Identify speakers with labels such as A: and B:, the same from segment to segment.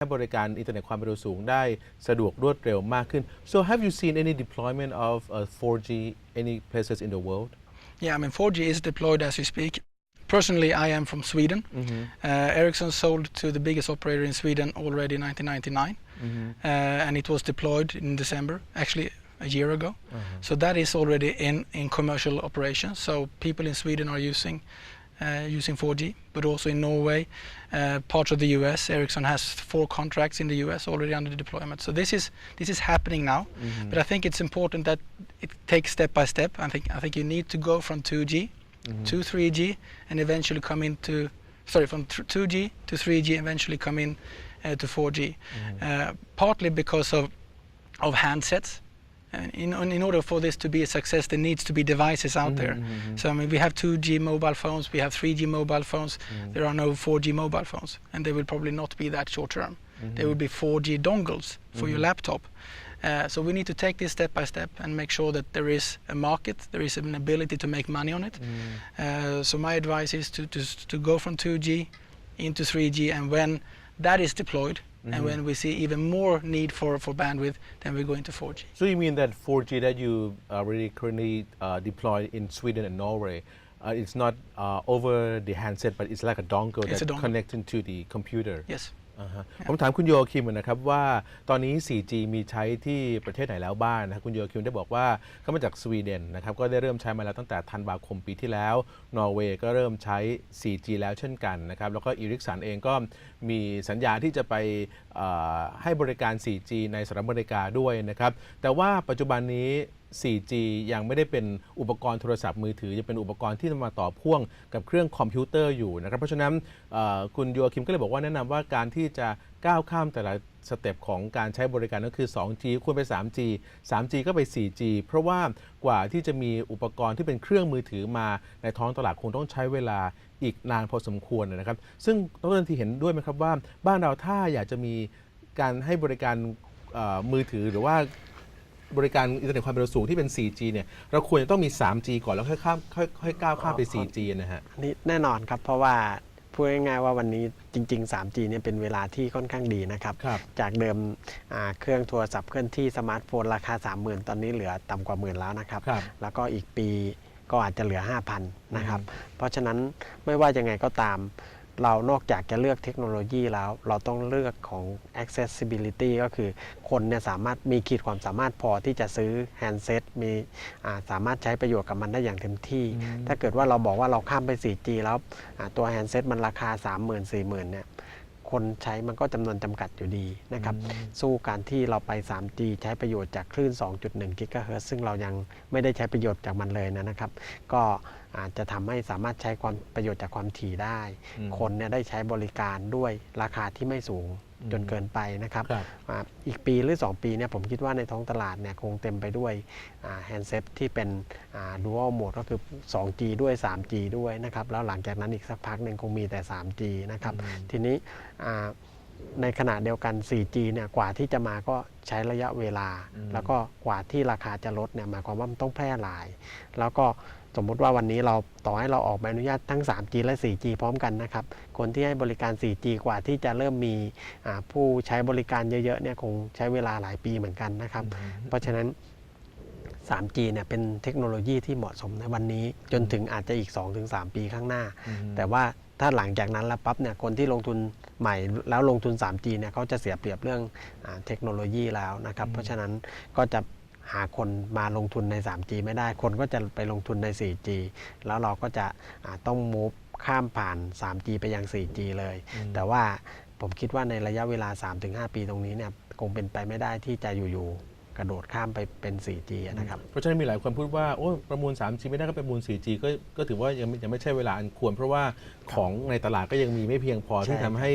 A: ให้บริการอินเทอร์เน็ตความเร็วสูงได้สะดวกรวดเร็วมากขึ้น so have you seen any deployment of uh, 4G any places in the world
B: Yeah, I mean 4G is deployed as we speak. Personally, I am from Sweden. Uh, Ericsson sold to the biggest operator in Sweden already in 1999, uh, and it was deployed in December, actually a year ago. So that is already in, in commercial operation. So people in Sweden are using uh, using 4G, but also in Norway, uh, parts of the US. Ericsson has four contracts in the US already under deployment. So this is this is happening now. But I think it's important that it takes step by step. I think I think you need to go from 2G to 3G and eventually come into sorry from th- 2G to 3G eventually come in uh, to 4G. Uh, partly because of of handsets. And in, in order for this to be a success, there needs to be devices out mm-hmm, there. Mm-hmm. So I mean, we have 2G mobile phones, we have 3G mobile phones. Mm-hmm. There are no 4G mobile phones, and they will probably not be that short term. There will be 4G dongles for your laptop. Uh, so we need to take this step by step and make sure that there is a market, there is an ability to make money on it. Uh, so my advice is to, to to go from 2G into 3G, and when that is deployed, and when we see even more need for, for bandwidth, then we go into 4G.
A: so you mean that 4G that you already currently uh, deployed in Sweden and Norway uh, it's not uh, over the handset but it's like a dongle
B: It's
A: that
B: a
A: to the computer
B: Yes.
A: อ่าฮะผมถามคุณโยคิมนะครับว่าตอนนี้ 4G มีใช้ที่ประเทศไหนแล้วบ้างนะครับคุณโยคิมได้บอกว่าเขามาจากสวีเดนนะครับก็ได้เริ่มใช้มาแล้วตั้งแต่ธันวาคมปีที่แล้ว นอร์เวย์ก็เริ่มใช้ 4G แล้วเช่นกันนะครับแล้วก็อีริกสันเองก็มีสัญญาที่จะไปเอ่อให้บริการ 4G ในสหรัฐอเมริกาด้วยนะครับแต่ว่าปัจจุบันนี้ 4G ยังไม่ได้เป็นอุปกรณ์โทรศัพท์มือถือยังเป็นอุปกรณ์ที่มาต่อพ่วงกับเครื่องคอมพิวเตอร์อยู่นะครับ เพราะฉะนั้นคุณโยคิมก็เลยบอกว่าแนะนำว่าการที่จะก้าวข้ามแต่ละสเต็ปของการใช้บริการก็คือ 2G ควรไป 3G 3G ก็ไป 4G เพราะว่ากว่าที่จะมีอุปกรณ์ที่เป็นเครื่องมือถือมาในท้องตลาดคงต้องใช้เวลาอีกนานพอสมควรนะครับ ซึ่งดรทีเห็นด้วยไหมครับว่า บ้านเราถ้าอยากจะมีการให้บริการมือถือหรือว่า บริการอินเทอร์เน็ตความเร็วสูงที่เป็น 4G เนี่ยเราควรจะต้องมี 3G ก่อนแล้วค่อยข้ามค่อยค่อยก้าวข้ามไป 4G นะฮะ
C: อันนี้แน่นอนครับเพราะว่าพูดง่ายๆว่าวันนี้จริง ๆ 3G เนี่ยเป็นเวลาที่ค่อนข้างดีนะครับ
A: ครับ
C: จากเดิมอ่าเครื่องโทรศัพท์เคลื่อนที่สมาร์ทโฟนราคา 30,000 ตอนนี้เหลือต่ำกว่าหมื่นแล้วนะครับ
A: ครับ
C: แล้วก็อีกปีก็อาจจะเหลือ 5,000 นะครับ เพราะฉะนั้นไม่ว่ายังไงก็ตาม เรานอกจากจะเลือกเทคโนโลยีแล้ว เราต้องเลือกของ accessibility ก็คือคนเนี่ยสามารถมีขีดความสามารถพอที่จะซื้อแฮนด์เซ็ตมีอ่าสามารถใช้ประโยชน์กับมันได้อย่างเต็มที่ ถ้าเกิดว่าเราบอกว่าเราข้ามไป 4G แล้วอ่าตัวแฮนด์เซ็ตมันราคา 30,000 40,000เนี่ย คนใช้มันก็จำนวนจำกัดอยู่ดีนะครับ สู้การที่เราไป 3G ใช้ประโยชน์จากคลื่น 2.1 กิกะเฮิรตซ์ซึ่งเรายังไม่ได้ใช้ประโยชน์จากมันเลยนะครับ ก็อาจจะทำให้สามารถใช้ความประโยชน์จากความถี่ได้
A: อืม
C: คนเนี่ยได้ใช้บริการด้วยราคาที่ไม่สูง จนเกินไปนะครับ
A: ครับ
C: อ่าอีกปีหรือ 2 ปีเนี่ยผมคิดว่าในท้องตลาดเนี่ยคงเต็มไปด้วยแฮนด์เซ็ตที่เป็นดูอัลโหมดก็คือ 2G ด้วย 3G ด้วยนะครับ แล้วหลังจากนั้นอีกสักพักหนึ่งคงมีแต่ 3G นะครับ ทีนี้อ่า ในขณะเดียวกัน 4G เนี่ยกว่าที่จะมาก็ใช้ระยะเวลา
A: อืม
C: แล้วก็กว่าที่ราคาจะลดเนี่ยหมายความว่ามันต้องแพร่หลาย แล้วก็สมมุติว่าวันนี้เราต่อให้เราออกใบอนุญาตทั้ง 3G และ 4G พร้อมกันนะครับ คนที่ให้บริการ 4G กว่าที่จะเริ่มมีอ่าผู้ใช้บริการเยอะๆเนี่ยคงใช้เวลาหลายปีเหมือนกันนะครับ เพราะฉะนั้น 3G เนี่ยเป็นเทคโนโลยีที่เหมาะสมในวันนี้ จนถึงอาจจะอีก 2-3 ปีข้างหน้า แต่ว่าถ้าหลังจากนั้นแล้วปั๊บเนี่ยคนที่ลงทุน ใหม่แล้วลงทุน 3G เนี่ยเขาจะเสียเปรียบเรื่องอาเทคโนโลยีแล้วนะครับ เพราะฉะนั้นก็จะหาคนมาลงทุนใน 3G ไม่ได้ คนก็จะไปลงทุนใน 4G แล้วเราก็จะอ่าต้องมูฟข้ามผ่าน 3G ไปยัง 4G เลย แต่ว่าผมคิดว่าในระยะเวลา 3-5 ปีตรงนี้เนี่ยคงเป็นไปไม่ได้ที่จะอยู่ๆ กระโดดข้ามไปเป็น 4G อะนะครับ
A: เพราะฉะนั้นมีหลายคนพูดว่าโอ้ประมูล 3G ไม่ได้ก็ประมูล 4G ก็ก็ถือว่ายังไม่ยังไม่ใช่เวลาอันควร เพราะว่าของในตลาดก็ยังมีไม่เพียงพอ
C: ใช่
A: ที่ทำให้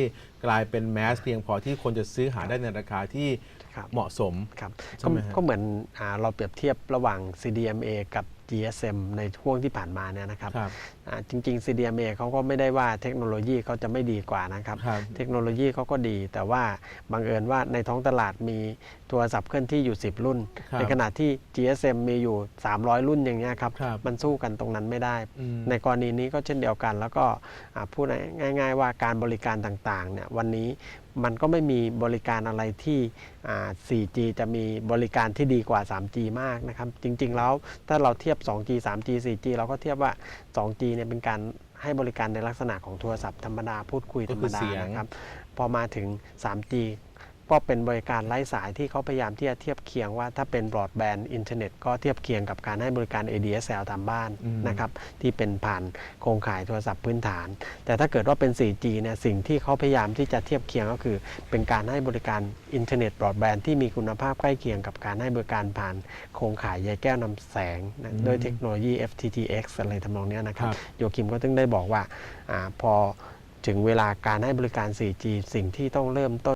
A: กลายเป็นแมสเพียงพอที่คนจะซื้อหาได้ในราคาที่
C: ครับ
A: เหมาะสม
C: ครับ
A: ใช่
C: ก็
A: ไหมฮะ
C: ก็เหมือนอาเราเปรียบเทียบระหว่าง CDMA กับ GSM ในช่วงที่ผ่านมาเนี่ยนะครับ
A: ครับ
C: อ่าจริง ๆ CDMA เขาก็ไม่ได้ว่าเทคโนโลยีเขาจะไม่ดีกว่านะครับ
A: ครับ
C: เทคโนโลยีเขาก็ดี แต่ว่าบังเอิญว่าในท้องตลาดมีโทรศัพท์เคลื่อนที่อยู่ 10 รุ่น
A: ครับ
C: ในขณะที่ GSM มีอยู่ 300 รุ่นอย่างเงี้ยครับ
A: ครับ
C: มันสู้กันตรงนั้นไม่ได้
A: อืม
C: ในกรณีนี้ก็เช่นเดียวกัน แล้วก็อ่าพูดง่าย ๆ ว่าการบริการต่างๆเนี่ยวันนี้ มันก็ไม่มีบริการอะไรที่อ่า 4G จะมีบริการที่ดีกว่า 3G มากนะครับ จริงๆ แล้วถ้าเราเทียบ 2G 3G 4G เราก็เทียบว่า 2G เนี่ยเป็นการให้บริการในลักษณะของโทรศัพท์ธรรมดาพูดคุยธรรม
A: ก็คือ
C: ดา
A: เสียง
C: นะครับ พอมาถึง 3G ก็เป็นบริการไร้สายที่เขาพยายามที่จะเทียบเคียงว่าถ้าเป็นบรอดแบนด์อินเทอร์เน็ตก็เทียบเคียงกับการให้บริการ ADSL ตามบ้าน
A: อืม
C: นะครับที่เป็นผ่านโครงข่ายโทรศัพท์พื้นฐาน แต่ถ้าเกิดว่าเป็น 4G เนี่ยสิ่งที่เขาพยายามที่จะเทียบเคียงก็คือ เป็นการให้บริการอินเทอร์เน็ตบรอดแบนด์ที่มีคุณภาพใกล้เคียงกับการให้บริการผ่านโครงข่ายใยแก้วนำแสงนะด้วยเทคโนโลยี FTTX อะไรทำนองเนี้ยนะครับ
A: ครับ
C: โยคิมก็ต้องได้บอกว่าอาพอถึงเวลาการให้บริการ 4G สิ่งที่ต้องเริ่มต้น